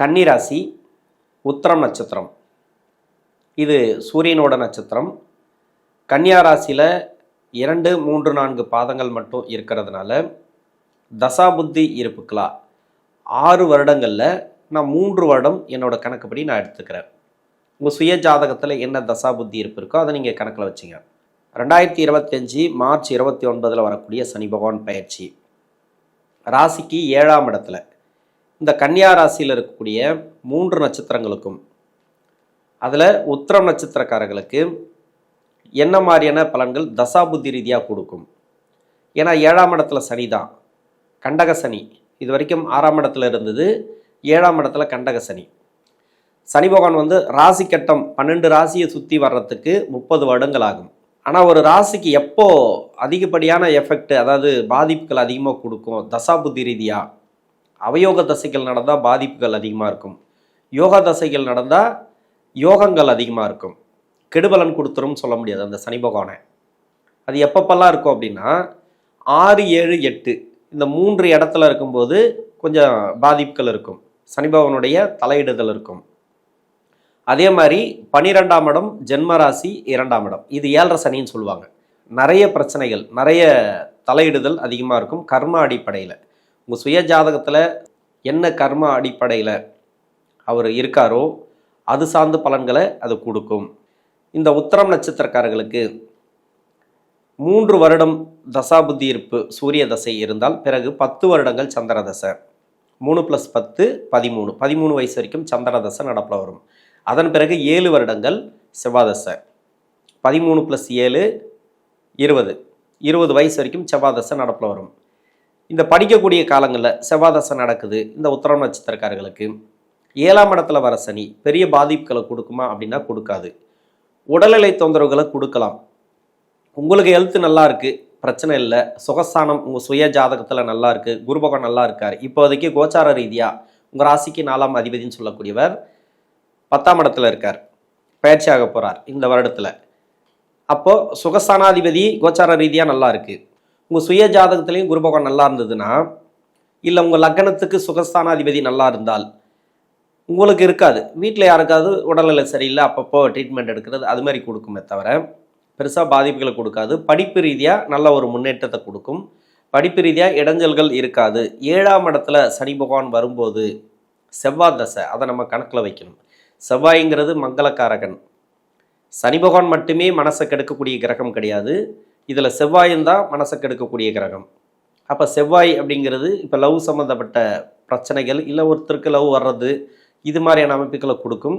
கன்னிராசி உத்திரம் நட்சத்திரம். இது சூரியனோட நட்சத்திரம். கன்னியா ராசியில் இரண்டு மூன்று நான்கு பாதங்கள் மட்டும் இருக்கிறதுனால தசாபுத்தி இருப்புக்களா ஆறு வருடங்களில் நான் மூன்று வருடம் என்னோட கணக்குப்படி நான் எடுத்துக்கிறேன். உங்கள் சுய ஜாதகத்தில் என்ன தசாபுத்தி இருப்பு இருக்கோ அதை நீங்கள் கணக்கில் வச்சுங்க. ரெண்டாயிரத்தி இருபத்தஞ்சி மார்ச் இருபத்தி ஒன்பதில் வரக்கூடிய சனி பகவான் பயிற்சி. ராசிக்கு ஏழாம் இடத்துல. இந்த கன்னியா ராசியில் இருக்கக்கூடிய மூன்று நட்சத்திரங்களுக்கும் அதில் உத்திரம் நட்சத்திரக்காரர்களுக்கு என்ன மாதிரியான பலன்கள் தசாபுத்தி ரீதியாக கொடுக்கும்? ஏன்னா ஏழாம் இடத்துல சனி தான். கண்டக சனி. இது வரைக்கும் ஆறாம் இடத்துல இருந்தது. ஏழாம் இடத்துல கண்டக சனி. சனி பகவான் வந்து ராசி கட்டம் பன்னெண்டு ராசியை சுற்றி வர்றதுக்கு முப்பது வருடங்கள் ஆகும். ஆனால் ஒரு ராசிக்கு எப்போ அதிகப்படியான எஃபெக்ட் அதாவது பாதிப்புகள் அதிகமாக கொடுக்கும் தசாபுத்தி ரீதியாக அவயோக தசைகள் நடந்தால் பாதிப்புகள் அதிகமாக இருக்கும். யோகா தசைகள் நடந்தால் யோகங்கள் அதிகமாக இருக்கும். கெடுபலன் கொடுத்துரும் சொல்ல முடியாது அந்த சனி பகவானை. அது எப்பப்பெல்லாம் இருக்கும் அப்படின்னா ஆறு ஏழு எட்டு இந்த மூன்று இடத்துல இருக்கும்போது கொஞ்சம் பாதிப்புகள் இருக்கும். சனி பகவானுடைய தலையிடுதல் இருக்கும். அதே மாதிரி பனிரெண்டாம் இடம் ஜென்மராசி இரண்டாம் இடம். இது ஏழரை சனின்னு சொல்லுவாங்க. நிறைய பிரச்சனைகள் நிறைய தலையிடுதல் அதிகமாக இருக்கும். கர்ம அடிப்படையில். உங்கள் சுய ஜாதகத்தில் என்ன கர்ம அடிப்படையில் அவர் இருக்காரோ அது சார்ந்த பலன்களை அது கொடுக்கும். இந்த உத்தரம் நட்சத்திரக்காரர்களுக்கு மூன்று வருடம் தசாபுத்தி இருப்பு சூரிய தசை இருந்தால் பிறகு பத்து வருடங்கள் சந்திர தசை. மூணு ப்ளஸ் பத்து பதிமூணு. பதிமூணு வயசு வரைக்கும் சந்திர தசை நடப்பில் வரும். அதன் பிறகு ஏழு வருடங்கள் செவ்வாதசை பதிமூணு ப்ளஸ் ஏழு இருபது. இருபது வயசு வரைக்கும் செவ்வாதசை நடப்பில் வரும். இந்த படிக்கக்கூடிய காலங்களில் செவ்வாதசை நடக்குது. இந்த உத்தரம் நட்சத்திரக்காரர்களுக்கு ஏழாம் இடத்துல வர சனி பெரிய பாதிப்புகளை கொடுக்குமா அப்படின்னா கொடுக்காது. உடல்நிலை தொந்தரவுகளை கொடுக்கலாம். உங்களுக்கு ஹெல்த் நல்லா இருக்குது பிரச்சனை இல்லை. சுகஸ்தானம் உங்கள் சுய ஜாதகத்தில் நல்லா இருக்குது குருபகம் நல்லா இருக்கார். இப்போதைக்கு கோச்சார ரீதியாக உங்கள் ராசிக்கு நாலாம் அதிபதினு சொல்லக்கூடியவர் பத்தாம் இடத்துல இருக்கார். பயிற்சியாக போகிறார் இந்த வருடத்தில். அப்போது சுகஸ்தானாதிபதி கோச்சார ரீதியாக நல்லா இருக்குது உங்கள் சுய ஜாதகத்துலேயும் குரு பகவான் நல்லா இருந்ததுன்னா இல்லை உங்கள் லக்னத்துக்கு சுகஸ்தானாதிபதி நல்லா இருந்தால் உங்களுக்கு இருக்காது. வீட்டில் யாருக்காவது உடல்நிலை சரியில்லை அப்பப்போ ட்ரீட்மெண்ட் எடுக்கிறது அது மாதிரி கொடுக்குமே தவிர பெருசாக பாதிப்புகளை கொடுக்காது. படிப்பு ரீதியாக நல்ல ஒரு முன்னேற்றத்தை கொடுக்கும். படிப்பு ரீதியாக இடைஞ்சல்கள் இருக்காது. ஏழாம் இடத்துல சனி பகவான் வரும்போது செவ்வாய் தசை அதை நம்ம கணக்கில் வைக்கணும். செவ்வாய்ங்கிறது மங்களக்காரகன். சனி பகவான் மட்டுமே மனசை கெடுக்கக்கூடிய கிரகம் கிடையாது. இதில் செவ்வாயும் தான் மனசை கெடுக்கக்கூடிய கிரகம். அப்போ செவ்வாய் அப்படிங்கிறது இப்போ லவ் சம்மந்தப்பட்ட பிரச்சனைகள் இல்லை ஒருத்தருக்கு லவ் வர்றது இது மாதிரியான அமைப்புகளை கொடுக்கும்.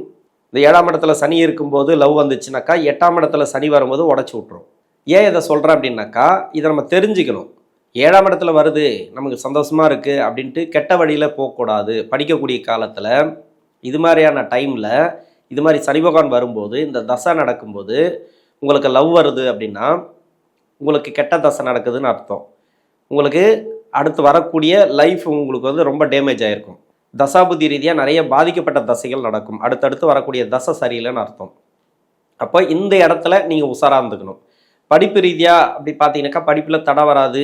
இந்த ஏழாம் இடத்துல சனி இருக்கும்போது லவ் வந்துச்சுனாக்கா எட்டாம் இடத்துல சனி வரும்போது உடச்சி விட்ரும் ஏன் இதை சொல்கிறேன் அப்படின்னாக்கா இதை நம்ம தெரிஞ்சுக்கணும். ஏழாம் இடத்துல வருது நமக்கு சந்தோஷமாக இருக்குது அப்படின்ட்டு கெட்ட வழியில் போகக்கூடாது. படிக்கக்கூடிய காலத்தில் இது மாதிரியான டைமில் இது மாதிரி சனி பகவான் வரும்போது இந்த தசை நடக்கும்போது உங்களுக்கு லவ் வருது அப்படின்னா உங்களுக்கு கெட்ட தசை நடக்குதுன்னு அர்த்தம். உங்களுக்கு அடுத்து வரக்கூடிய லைஃப் உங்களுக்கு வந்து ரொம்ப டேமேஜ் ஆகிருக்கும் தசாபுதி ரீதியாக நிறைய பாதிக்கப்பட்ட தசைகள் நடக்கும். அடுத்தடுத்து வரக்கூடிய தசை சரியில்லைன்னு அர்த்தம். அப்போ இந்த இடத்துல நீங்கள் உஷாராக இருந்துக்கணும். படிப்பு ரீதியாக அப்படி பார்த்தீங்கன்னாக்கா படிப்பில் தடை வராது.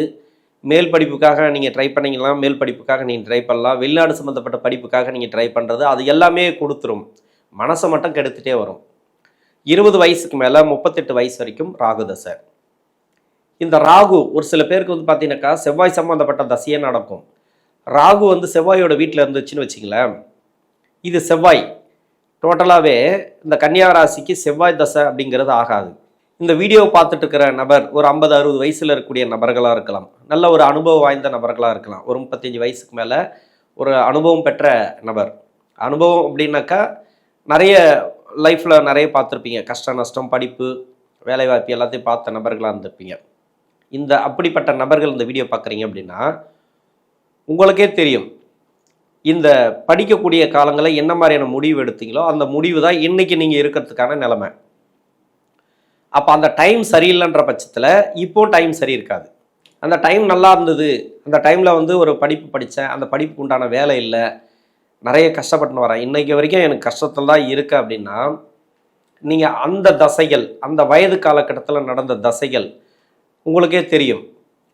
மேல் படிப்புக்காக நீங்கள் ட்ரை பண்ணீங்கன்னா மேல் படிப்புக்காக நீங்கள் ட்ரை பண்ணலாம். வெளிநாடு சம்மந்தப்பட்ட படிப்புக்காக நீங்கள் ட்ரை பண்ணுறது அது எல்லாமே கொடுத்துரும். மனசை மட்டும் கெடுத்துகிட்டே வரும். இருபது வயசுக்கு மேலே முப்பத்தெட்டு வயசு வரைக்கும் ராகுதசை இந்த ராகு ஒரு சில பேருக்கு வந்து பார்த்தீங்கன்னாக்கா செவ்வாய் சம்மந்தப்பட்ட தசையே நடக்கும். ராகு வந்து செவ்வாயோட வீட்டில் இருந்துச்சுன்னு வச்சிங்களேன் இது செவ்வாய். டோட்டலாகவே இந்த கன்னியா ராசிக்கு செவ்வாய் தசை அப்படிங்கிறது ஆகாது. இந்த வீடியோ பார்த்துட்டு இருக்கிற நபர் ஒரு ஐம்பது அறுபது வயசில் இருக்கக்கூடிய நபர்களாக இருக்கலாம். நல்ல ஒரு அனுபவம் வாய்ந்த நபர்களாக இருக்கலாம். ஒரு முப்பத்தஞ்சு வயசுக்கு மேலே ஒரு அனுபவம் பெற்ற நபர். அனுபவம் அப்படின்னாக்கா நிறைய லைஃப்பில் நிறைய பார்த்துருப்பீங்க. கஷ்ட நஷ்டம் படிப்பு வேலைவாய்ப்பு எல்லாத்தையும் பார்த்த நபர்களாக இருந்திருப்பீங்க. இந்த அப்படிப்பட்ட நபர்கள் இந்த வீடியோ பார்க்குறீங்க அப்படின்னா உங்களுக்கே தெரியும். இந்த படிக்கக்கூடிய காலங்களில் என்ன மாதிரியான முடிவு எடுத்தீங்களோ அந்த முடிவு தான் இன்றைக்கி நீங்கள் இருக்கிறதுக்கான நிலமை. அப்போ அந்த டைம் சரியில்லைன்ற பட்சத்தில் இப்போ டைம் சரி இருக்காது. அந்த டைம் நல்லா இருந்தது. அந்த டைமில் வந்து ஒரு படிப்பு படித்தேன். அந்த படிப்புக்கு உண்டான வேலை இல்லை. நிறைய கஷ்டப்பட்டு வரேன். இன்றைக்கு வரைக்கும் எனக்கு கஷ்டத்தில் தான் இருக்குது அப்படின்னா நீங்கள் அந்த தசைகள் அந்த வயது காலகட்டத்தில் நடந்த தசைகள் உங்களுக்கே தெரியும்.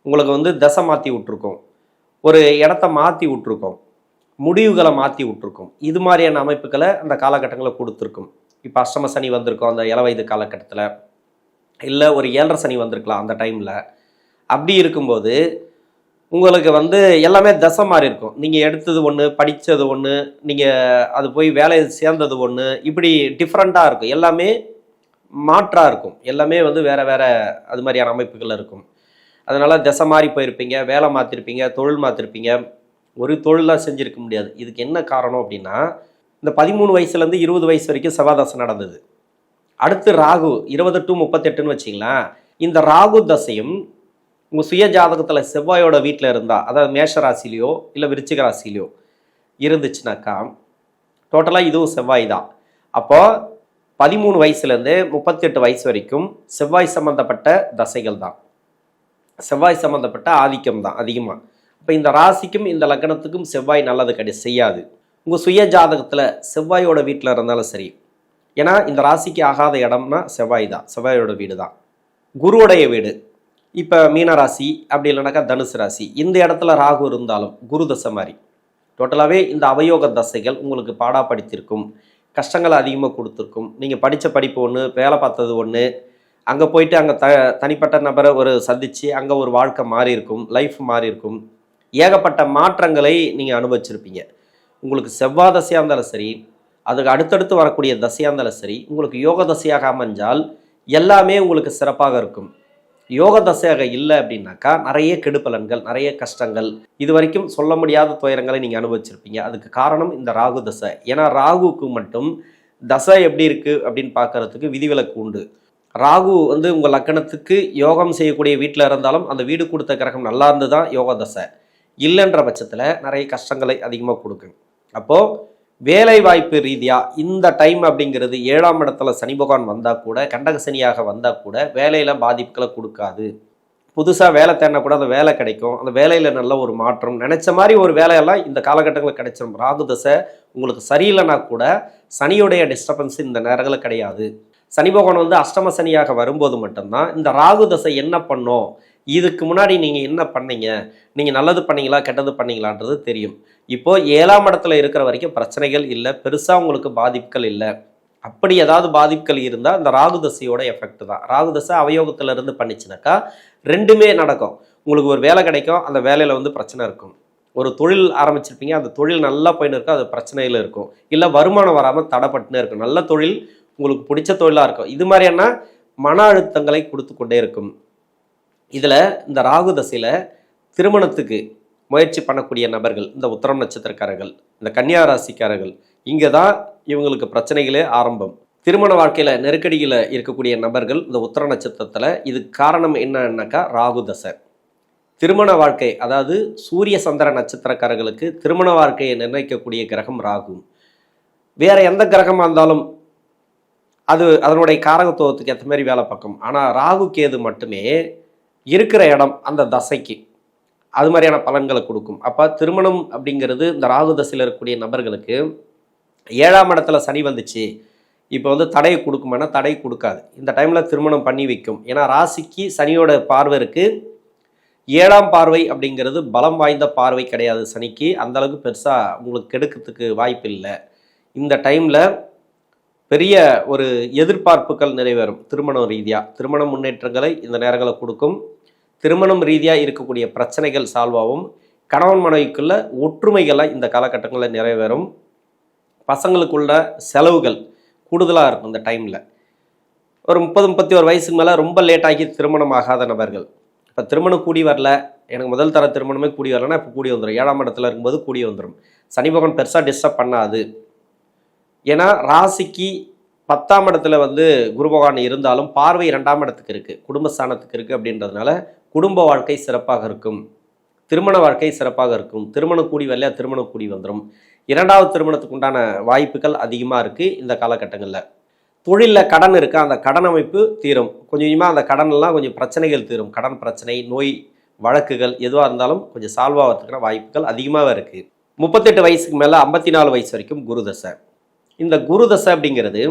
உங்களுக்கு வந்து தசை மாற்றி விட்ருக்கோம் ஒரு இடத்த மாற்றி விட்ருக்கோம் முடிவுகளை மாற்றி விட்டுருக்கும். இது மாதிரியான அமைப்புகளை அந்த காலகட்டங்களில் கொடுத்துருக்கும். இப்போ அஷ்டம சனி வந்திருக்கோம் அந்த இள வயது காலகட்டத்தில். இல்லை ஒரு ஏழரை சனி வந்திருக்கலாம் அந்த டைமில். அப்படி இருக்கும்போது உங்களுக்கு வந்து எல்லாமே தசை மாதிரி இருக்கும். நீங்கள் எடுத்தது ஒன்று படித்தது ஒன்று நீங்கள் அது போய் வேலையை சேர்ந்தது ஒன்று இப்படி டிஃப்ரெண்ட்டாக இருக்கும். எல்லாமே மாற்றாக இருக்கும். எல்லாமே வந்து வேறு வேறு அது மாதிரியான அமைப்புகள் இருக்கும். அதனால் திசை மாறி போயிருப்பீங்க வேலை மாற்றிருப்பீங்க தொழில் மாற்றிருப்பீங்க ஒரு தொழிலாக செஞ்சுருக்க முடியாது. இதுக்கு என்ன காரணம் அப்படின்னா இந்த பதிமூணு வயசுலேருந்து இருபது வயசு வரைக்கும் செவ்வாதசை நடந்தது. அடுத்து ராகு இருபது டு முப்பத்தெட்டுன்னு வச்சிங்களேன். இந்த ராகு தசையும் உங்கள் சுய ஜாதகத்தில் செவ்வாயோட வீட்டில் இருந்தால் அதாவது மேஷ ராசிலையோ இல்லை விருச்சிக ராசிலையோ இருந்துச்சுனாக்கா டோட்டலாக இதுவும் செவ்வாய் தான். அப்போது பதிமூணு வயசுலேருந்து முப்பத்தெட்டு வயசு வரைக்கும் செவ்வாய் சம்மந்தப்பட்ட தசைகள் தான். செவ்வாய் சம்மந்தப்பட்ட ஆதிக்கம் தான் அதிகமாக இப்போ இந்த ராசிக்கும் இந்த லக்னத்துக்கும் செவ்வாய் நல்லது கிடை செய்யாது. உங்கள் சுய ஜாதகத்தில் செவ்வாயோட வீட்டில் இருந்தாலும் சரி. ஏன்னா இந்த ராசிக்கு ஆகாத இடம்னா செவ்வாய் தான். செவ்வாயோட வீடு தான். குருவுடைய வீடு. இப்போ மீன ராசி அப்படி இல்லைனாக்கா தனுசு ராசி. இந்த இடத்துல ராகு இருந்தாலும் குரு தசை மாதிரி. டோட்டலாகவே இந்த அவயோக தசைகள் உங்களுக்கு பாடாப்படுத்தியிருக்கும் கஷ்டங்களை அதிகமாக கொடுத்துருக்கும். நீங்கள் படித்த படிப்பு ஒன்று வேலை பார்த்தது ஒன்று அங்கே போயிட்டு அங்கே த தனிப்பட்ட நபரை ஒரு சந்தித்து அங்கே ஒரு வாழ்க்கை மாறி இருக்கும் லைஃப் மாறி இருக்கும். ஏகப்பட்ட மாற்றங்களை நீங்கள் அனுபவிச்சிருப்பீங்க. உங்களுக்கு செவ்வாய் தசையாக இருந்தாலும் சரி அதுக்கு அடுத்தடுத்து வரக்கூடிய தசையாக இருந்தாலும் சரி உங்களுக்கு யோக தசையாக அமைஞ்சால் எல்லாமே உங்களுக்கு சிறப்பாக இருக்கும். யோக தசையாக இல்லை அப்படின்னாக்கா நிறைய கெடுபலன்கள் நிறைய கஷ்டங்கள் இது வரைக்கும் சொல்ல முடியாத துயரங்களை நீங்கள் அனுபவிச்சிருப்பீங்க. அதுக்கு காரணம் இந்த ராகு தசை. ஏன்னா ராகுவுக்கு மட்டும் தசை எப்படி இருக்குது அப்படின்னு பார்க்கறதுக்கு விதிவிலக்கு உண்டு. ராகு வந்து உங்கள் லக்கணத்துக்கு யோகம் செய்யக்கூடிய வீட்டில் இருந்தாலும் அந்த வீடு கொடுத்த கிரகம் நல்லா இருந்து தான் யோக தசை. இல்லைன்ற பட்சத்தில் நிறைய கஷ்டங்களை அதிகமாக கொடுக்கும். அப்போது வேலை வாய்ப்பு ரீதியாக இந்த டைம் அப்படிங்கிறது ஏழாம் இடத்துல சனி பகவான் வந்தால் கூட கண்டக சனியாக வந்தால் கூட வேலையில் பாதிப்புகளை கொடுக்காது. புதுசாக வேலை தேடினா கூட அந்த வேலை கிடைக்கும். அந்த வேலையில் நல்ல ஒரு மாற்றம். நினச்ச மாதிரி ஒரு வேலையெல்லாம் இந்த காலகட்டங்களில் கிடைச்சிடும் ராகு தசை உங்களுக்கு சரியில்லைனா கூட சனியுடைய டிஸ்டர்பன்ஸ் இந்த நேரங்களில் கிடையாது. சனி பகவான் வந்து அஷ்டம சனியாக வரும்போது மட்டும்தான் இந்த ராகு தசை என்ன பண்ணும்? இதுக்கு முன்னாடி நீங்கள் என்ன பண்ணீங்க? நீங்கள் நல்லது பண்ணீங்களா கெட்டது பண்ணீங்களான்றது தெரியும். இப்போது ஏழாம் இடத்துல இருக்கிற வரைக்கும் பிரச்சனைகள் இல்லை பெருசாக உங்களுக்கு பாதிப்புகள் இல்லை. அப்படி ஏதாவது பாதிப்புகள் இருந்தால் இந்த ராகு தசையோட எஃபெக்ட் தான். ராகு தசை அவயோகத்தில் இருந்து பண்ணிச்சுனாக்கா ரெண்டுமே நடக்கும். உங்களுக்கு ஒரு வேலை கிடைக்கும் அந்த வேலையில் வந்து பிரச்சனை இருக்கும். ஒரு தொழில் ஆரம்பிச்சிருப்பீங்க அந்த தொழில் நல்லா போயின்னு இருக்கும் அது பிரச்சனையில் இருக்கும். இல்லை வருமானம் வராமல் தடைப்பட்டுனே இருக்கும். நல்ல தொழில் உங்களுக்கு பிடிச்ச தொழிலாக இருக்கும். இது மாதிரியான மன அழுத்தங்களை கொடுத்து கொண்டே இருக்கும். இதில் இந்த ராகு தசையில் திருமணத்துக்கு முயற்சி பண்ணக்கூடிய நபர்கள் இந்த உத்தரம் நட்சத்திரக்காரர்கள் இந்த கன்னியா ராசிக்காரர்கள் இங்கே தான் இவங்களுக்கு பிரச்சனைகளே ஆரம்பம். திருமண வாழ்க்கையில் நெருக்கடியில் இருக்கக்கூடிய நபர்கள் இந்த உத்தர நட்சத்திரத்தில் இது காரணம் என்னன்னாக்கா ராகு தசை. திருமண வாழ்க்கை அதாவது சூரிய சந்திர நட்சத்திரக்காரர்களுக்கு திருமண வாழ்க்கையை நிர்ணயிக்கக்கூடிய கிரகம் ராகு. வேறு எந்த கிரகமாக இருந்தாலும் அது அதனுடைய காரகத்துவத்துக்கு ஏற்ற மாதிரி வேலை பார்க்கும். ஆனால் ராகு கேது மட்டுமே இருக்கிற இடம் அந்த தசைக்கு. அது மாதிரியான பலன்களை கொடுக்கும். அப்போ திருமணம் அப்படிங்கிறது இந்த ராகு தசையில் இருக்கக்கூடிய நபர்களுக்கு ஏழாம் இடத்துல சனி வந்துச்சு. இப்போ வந்து தடையை கொடுக்குமானா தடை கொடுக்காது. இந்த டைமில் திருமணம் பண்ணி வைக்கும். ஏன்னா ராசிக்கு சனியோட பார்வை இருக்குது ஏழாம் பார்வை அப்படிங்கிறது பலம் வாய்ந்த பார்வை கிடையாது சனிக்கு. அந்தளவுக்கு பெருசாக உங்களுக்கு கெடுக்கிறதுக்கு வாய்ப்பு இல்லை. இந்த டைமில் பெரிய ஒரு எதிர்பார்ப்புகள் நிறைவேறும் திருமணம் ரீதியாக திருமண முன்னேற்றங்களை இந்த நேரங்களை கொடுக்கும். திருமணம் ரீதியாக இருக்கக்கூடிய பிரச்சனைகள் சால்வாகும் கணவன் மனைவிக்குள்ள ஒற்றுமைகள்லாம் இந்த காலகட்டங்களில் நிறைவேறும். பசங்களுக்குள்ள செலவுகள் கூடுதலாக இருக்கும் இந்த டைமில் ஒரு முப்பது முப்பத்தி ஒரு வயசுக்கு மேலே ரொம்ப லேட்டாகி திருமணம் ஆகாத நபர்கள். இப்போ திருமணம் கூடி வரல. எனக்கு முதல் தர திருமணமே கூடி வரலன்னா இப்போ கூடி வந்துடும் ஏழாம் இடத்துல இருக்கும்போது கூடி வந்துடும் சனி பகவான் பெருசாக டிஸ்டர்ப் பண்ணாது. ஏன்னா ராசிக்கு பத்தாம் இடத்துல வந்து குரு பகவான் இருந்தாலும் பார்வை ரெண்டாம் இடத்துக்கு இருக்குது குடும்பஸ்தானத்துக்கு இருக்குது அப்படின்றதுனால குடும்ப வாழ்க்கை சிறப்பாக இருக்கும். திருமண வாழ்க்கை சிறப்பாக இருக்கும். திருமணம் கூடி வரலையா? திருமணம் கூடி வந்துடும் இரண்டாவது திருமணத்துக்கு உண்டான வாய்ப்புகள் அதிகமாக இருக்குது இந்த காலகட்டங்களில். தொழிலில் கடன் இருக்குது அந்த கடன் அமைப்பு தீரும். கொஞ்சம் கொஞ்சமாக அந்த கடனெல்லாம் கொஞ்சம் பிரச்சனைகள் தீரும். கடன் பிரச்சனை நோய் வழக்குகள் எதுவாக இருந்தாலும் கொஞ்சம் சால்வ் ஆகிறதுக்கான வாய்ப்புகள் அதிகமாக இருக்குது முப்பத்தெட்டு வயசுக்கு மேலே ஐம்பத்தி நாலு வயசு வரைக்கும் குரு தசை. இந்த குரு தசை அப்படிங்கிறது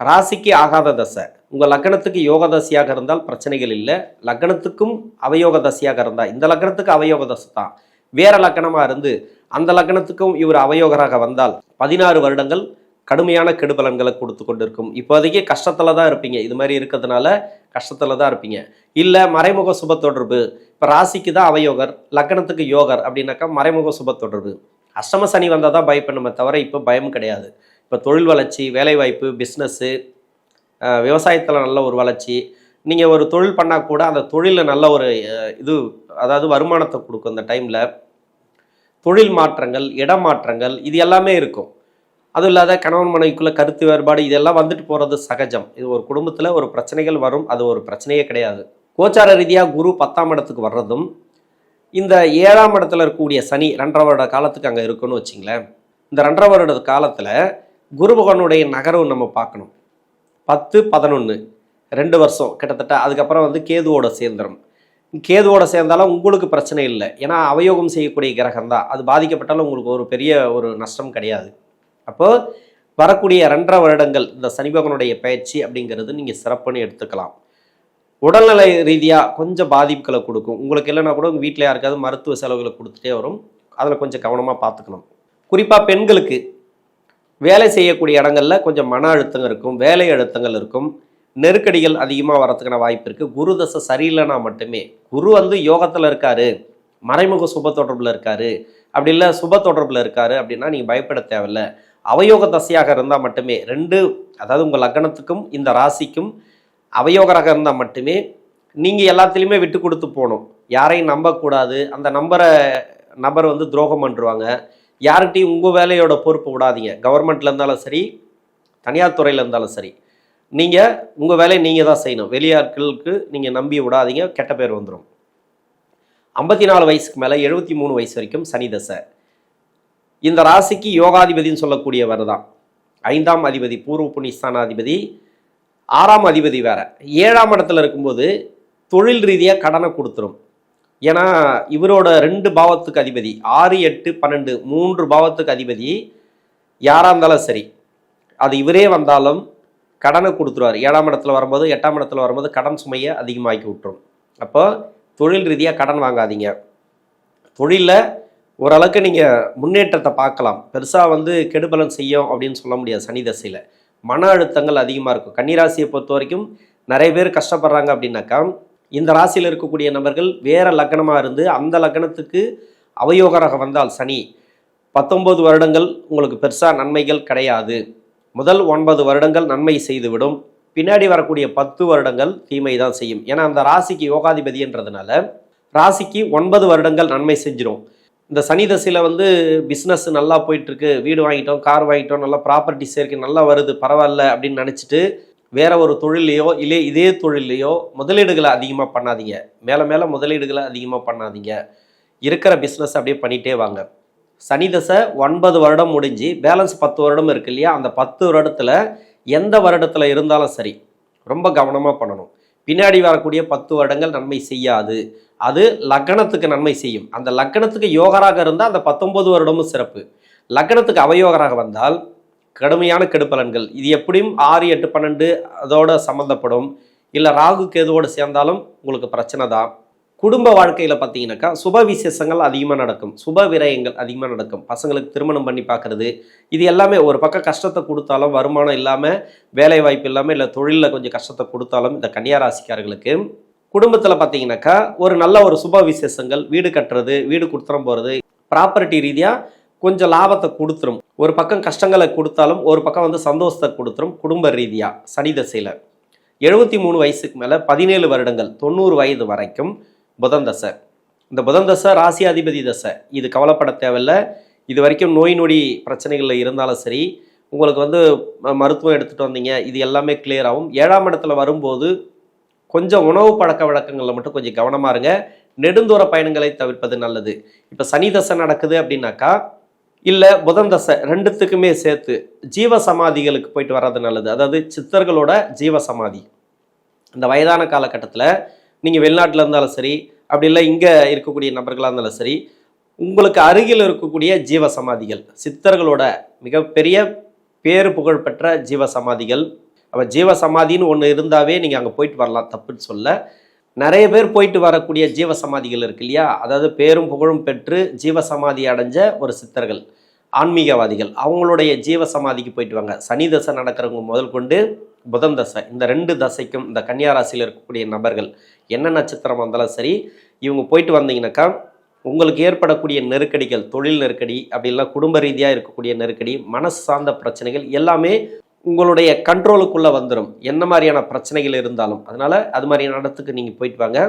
ராசிக்கு ஆகாத தசை. உங்கள் லக்னத்துக்கு யோக தசையாக இருந்தால் பிரச்சனைகள் இல்லை. லக்னத்துக்கும் அவயோக தசையாக இருந்தால் இந்த லக்னத்துக்கு அவயோக தசை தான். வேற லக்கணமாக இருந்து அந்த லக்னத்துக்கும் இவர் அவயோகராக வந்தால் பதினாறு வருடங்கள் கடுமையான கெடுபலன்களை கொடுத்து கொண்டிருக்கும். இப்போதைக்கு கஷ்டத்தில் தான் இருப்பீங்க. இது மாதிரி இருக்கிறதுனால கஷ்டத்தில் தான் இருப்பீங்க. இல்லை மறைமுக சுப தொடர்பு. இப்போ ராசிக்கு தான் அவயோகர் லக்னத்துக்கு யோகர் அப்படின்னாக்கா மறைமுக சுப தொடர்பு. அஷ்டம சனி வந்தால் தான் பயப்படணுமே தவிர இப்போ பயம் கிடையாது. இப்போ தொழில் வளர்ச்சி வேலைவாய்ப்பு பிஸ்னஸ்ஸு விவசாயத்தில் நல்ல ஒரு வளர்ச்சி. நீங்கள் ஒரு தொழில் பண்ணால் கூட அந்த தொழிலில் நல்ல ஒரு இது அதாவது வருமானத்தை கொடுக்கும் அந்த டைமில். தொழில் மாற்றங்கள் இடமாற்றங்கள் இது எல்லாமே இருக்கும். அதுவும் இல்லாத கணவன் மனைவிக்குள்ளே கருத்து வேறுபாடு இதெல்லாம் வந்துட்டு போகிறது சகஜம். இது ஒரு குடும்பத்தில் ஒரு பிரச்சனைகள் வரும் அது ஒரு பிரச்சனையே கிடையாது. கோச்சார ரீதியாக குரு பத்தாம் இடத்துக்கு வர்றதும் இந்த ஏழாம் இடத்துல இருக்கக்கூடிய சனி ரெண்டரை வருட காலத்துக்கு அங்கே இருக்குன்னு வச்சிங்களேன். இந்த ரெண்டரை வருட காலத்தில் குரு பகவானுடைய நகரவு நம்ம பார்க்கணும். பத்து பதினொன்று ரெண்டு வருஷம் கிட்டத்தட்ட. அதுக்கப்புறம் வந்து கேதுவோட சேர்ந்துடும் கேதுவோட சேர்ந்தாலும் உங்களுக்கு பிரச்சனை இல்லை. ஏன்னா அவயோகம் செய்யக்கூடிய கிரகம் தான். அது பாதிக்கப்பட்டாலும் உங்களுக்கு ஒரு பெரிய ஒரு நஷ்டம் கிடையாது. அப்போது வரக்கூடிய ரெண்டரை வருடங்கள் இந்த சனிபகனுடைய பயிற்சி அப்படிங்கிறது நீங்கள் சிறப்புன்னு எடுத்துக்கலாம். உடல்நிலை ரீதியாக கொஞ்சம் பாதிப்புகளை கொடுக்கும். உங்களுக்கு இல்லைன்னா கூட உங்கள் வீட்டில் யாருக்காவது மருத்துவ செலவுகளை கொடுத்துட்டே வரும். அதில் கொஞ்சம் கவனமாக பார்த்துக்கணும். குறிப்பாக பெண்களுக்கு வேலை செய்யக்கூடிய இடங்களில் கொஞ்சம் மன அழுத்தங்கள் இருக்கும் வேலை அழுத்தங்கள் இருக்கும். நெருக்கடிகள் அதிகமாக வரதுக்கான வாய்ப்பு இருக்குது குரு தசை சரியில்லைனா மட்டுமே குரு வந்து யோகத்தில் இருக்காரு மறைமுக சுப தொடர்பில் இருக்காரு. அப்படி இல்லை சுப தொடர்பில் இருக்காரு அப்படின்னா நீங்கள் பயப்பட தேவையில்ல. அவயோக தசையாக இருந்தால் மட்டுமே ரெண்டு அதாவது உங்கள் லக்னத்துக்கும் இந்த ராசிக்கும் அவயோகராக இருந்தால் மட்டுமே நீங்கள் எல்லாத்துலேயுமே விட்டு கொடுத்து போகணும். யாரையும் நம்பக்கூடாது. அந்த நம்பரை நபர் வந்து துரோகம் பண்ணுருவாங்க யார்கிட்டையும் உங்கள் வேலையோட பொறுப்பு விடாதீங்க. கவர்மெண்ட்ல இருந்தாலும் சரி தனியார் துறையில் இருந்தாலும் சரி. நீங்கள் உங்கள் வேலையை நீங்கள் தான் செய்யணும். வெளியாட்களுக்கு நீங்கள் நம்பி விடாதீங்க கெட்ட பேர் வந்துடும் ஐம்பத்தி நாலு வயசுக்கு மேலே எழுபத்தி மூணு வயசு வரைக்கும் சனி தசை. இந்த ராசிக்கு யோகாதிபதின்னு சொல்லக்கூடியவர் தான். ஐந்தாம் அதிபதி பூர்வ புண்ணியஸ்தானாதிபதி ஆறாம் அதிபதி வேற. ஏழாம் இடத்துல இருக்கும்போது தொழில் ரீதியாக கடனை கொடுத்துரும். ஏன்னா இவரோட ரெண்டு பாவத்துக்கு அதிபதி ஆறு எட்டு பன்னெண்டு மூன்று பாவத்துக்கு அதிபதி யாராக இருந்தாலும் சரி அது இவரே வந்தாலும் கடனை கொடுத்துருவார். ஏழாம் இடத்துல வரும்போது எட்டாம் இடத்துல வரும்போது கடன் சுமையை அதிகமாக்கி விட்டுரும். அப்போ தொழில் ரீதியாக கடன் வாங்காதீங்க. தொழிலில் ஓரளவுக்கு நீங்கள் முன்னேற்றத்தை பார்க்கலாம். பெருசாக வந்து கெடுபலன் செய்யும் அப்படின்னு சொல்ல முடியாது சனி தசையில். மன அழுத்தங்கள் அதிகமாக இருக்கும். கன்னிராசியை பொறுத்த வரைக்கும் நிறைய பேர் கஷ்டப்படுறாங்க அப்படின்னாக்கா இந்த ராசியில் இருக்கக்கூடிய நபர்கள் வேற லக்னமாக இருந்து அந்த லக்னத்துக்கு அவயோகராக வந்தால் சனி. பத்தொம்பது வருடங்கள் உங்களுக்கு பெருசாக நன்மைகள் கிடையாது. முதல் ஒன்பது வருடங்கள் நன்மை செய்துவிடும். பின்னாடி வரக்கூடிய பத்து வருடங்கள் தீமை தான் செய்யும். ஏன்னா அந்த ராசிக்கு யோகாதிபதின்றதுனால ராசிக்கு ஒன்பது வருடங்கள் நன்மை செஞ்சிடும் இந்த சனி தசையில் வந்து பிஸ்னஸ் நல்லா போயிட்டுருக்கு வீடு வாங்கிட்டோம் கார் வாங்கிட்டோம் நல்லா ப்ராப்பர்ட்டி சேர்க்கை நல்லா வருது பரவாயில்ல அப்படின்னு நினச்சிட்டு வேற ஒரு தொழிலையோ இல்லை இதே தொழிலையோ முதலீடுகளை அதிகமாக பண்ணாதீங்க. மேலே மேலே முதலீடுகளை அதிகமாக பண்ணாதீங்க. இருக்கிற பிஸ்னஸ் அப்படியே பண்ணிகிட்டே வாங்க. சனி தசை ஒன்பது வருடம் முடிஞ்சு பேலன்ஸ் பத்து வருடம் இருக்கு இல்லையா? அந்த பத்து வருடத்தில் எந்த வருடத்தில் இருந்தாலும் சரி ரொம்ப கவனமாக பண்ணணும். பின்னாடி வரக்கூடிய பத்து வருடங்கள் நன்மை செய்யாது. அது லக்னத்துக்கு நன்மை செய்யும். அந்த லக்னத்துக்கு யோகராக இருந்தால் அந்த பத்தொன்பது வருடமும் சிறப்பு. லக்னத்துக்கு அவயோகராக வந்தால் கடுமையான கெடுப்பலன்கள் இது எப்படியும் ஆறு எட்டு பன்னெண்டு அதோட சம்மந்தப்படும் இல்லை ராகு கேதுவோடு சேர்ந்தாலும் உங்களுக்கு பிரச்சனை தான். குடும்ப வாழ்க்கையில் பார்த்தீங்கன்னாக்கா சுப விசேஷங்கள் அதிகமாக நடக்கும். சுப விரயங்கள் அதிகமாக நடக்கும். பசங்களுக்கு திருமணம் பண்ணி பார்க்குறது இது எல்லாமே ஒரு பக்கம் கஷ்டத்தை கொடுத்தாலும் வருமானம் இல்லாமல் வேலை வாய்ப்பு இல்லாமல் இல்லை தொழிலில் கொஞ்சம் கஷ்டத்தை கொடுத்தாலும் இந்த கன்னியாராசிக்காரர்களுக்கு குடும்பத்தில் பார்த்தீங்கன்னாக்கா ஒரு நல்ல ஒரு சுப விசேஷங்கள் வீடு கட்டுறது வீடு கொடுத்துறம் போகிறது ப்ராப்பர்ட்டி ரீதியாக கொஞ்சம் லாபத்தை கொடுத்துரும். ஒரு பக்கம் கஷ்டங்களை கொடுத்தாலும் ஒரு பக்கம் வந்து சந்தோஷத்தை கொடுத்துரும் குடும்ப ரீதியாக சனி தசையில். எழுபத்தி மூணு வயசுக்கு மேலே பதினேழு வருடங்கள் தொண்ணூறு வயது வரைக்கும் புதன் தசை. இந்த புதன் தசை ராசி அதிபதி தசை. இது கவலைப்பட தேவையில்ல. இது வரைக்கும் நோய் நொடி பிரச்சனைகளில் இருந்தாலும் சரி உங்களுக்கு வந்து ம- மருத்துவம் எடுத்துகிட்டு வந்தீங்க இது எல்லாமே கிளியர் ஆகும். ஏழாம் இடத்துல வரும்போது கொஞ்சம் உணவு பழக்க வழக்கங்களில் மட்டும் கொஞ்சம் கவனமாக இருங்க. நெடுந்தூர பயணங்களை தவிர்ப்பது நல்லது. இப்போ சனி தசை நடக்குது அப்படின்னாக்கா இல்லை புதன் தசை ரெண்டுத்துக்குமே சேர்த்து ஜீவ சமாதிகளுக்கு போயிட்டு வர்றது நல்லது. அதாவது சித்தர்களோட ஜீவ சமாதி இந்த வயதான காலகட்டத்தில் நீங்கள் வெளிநாட்டில் இருந்தாலும் சரி அப்படி இல்லை இங்கே இருக்கக்கூடிய நபர்களாக இருந்தாலும் சரி உங்களுக்கு அருகில் இருக்கக்கூடிய ஜீவ சமாதிகள் சித்தர்களோட மிகப்பெரிய பேரு புகழ்பெற்ற ஜீவ சமாதிகள் அப்போ ஜீவ சமாதின்னு ஒன்று இருந்தாவே நீங்கள் அங்கே போயிட்டு வரலாம் தப்புன்னு சொல்ல. நிறைய பேர் போயிட்டு வரக்கூடிய ஜீவசமாதிகள் இருக்கு இல்லையா? அதாவது பேரும் புகழும் பெற்று ஜீவசமாதி அடைஞ்ச ஒரு சித்தர்கள். ஆன்மீகவாதிகள் அவங்களுடைய ஜீவ சமாதிக்கு போயிட்டு வாங்க. சனி தசை நடக்கிறவங்க முதல் கொண்டு புதன் தசை. இந்த ரெண்டு தசைக்கும் இந்த கன்னியா ராசியில் இருக்கக்கூடிய நபர்கள் என்ன நட்சத்திரம் வந்தாலும் சரி இவங்க போயிட்டு வந்தீங்கன்னாக்கா உங்களுக்கு ஏற்படக்கூடிய நெருக்கடிகள் தொழில் நெருக்கடி அப்படி இல்லைன்னா குடும்ப ரீதியாக இருக்கக்கூடிய நெருக்கடி மனசு சார்ந்த பிரச்சனைகள் எல்லாமே உங்களுடைய கண்ட்ரோலுக்குள்ளே வந்துடும் என்ன மாதிரியான பிரச்சனைகள் இருந்தாலும். அதனால் அது மாதிரியான இடத்துக்கு நீங்கள் போயிட்டு வாங்க.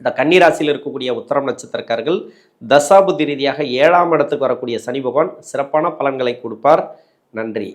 இந்த கன்னிராசியில் இருக்கக்கூடிய உத்தரம் நட்சத்திரக்காரர்கள் தசாபுத்தி ரீதியாக ஏழாம் இடத்துக்கு வரக்கூடிய சனி பகவான் சிறப்பான பலன்களை கொடுப்பார். நன்றி.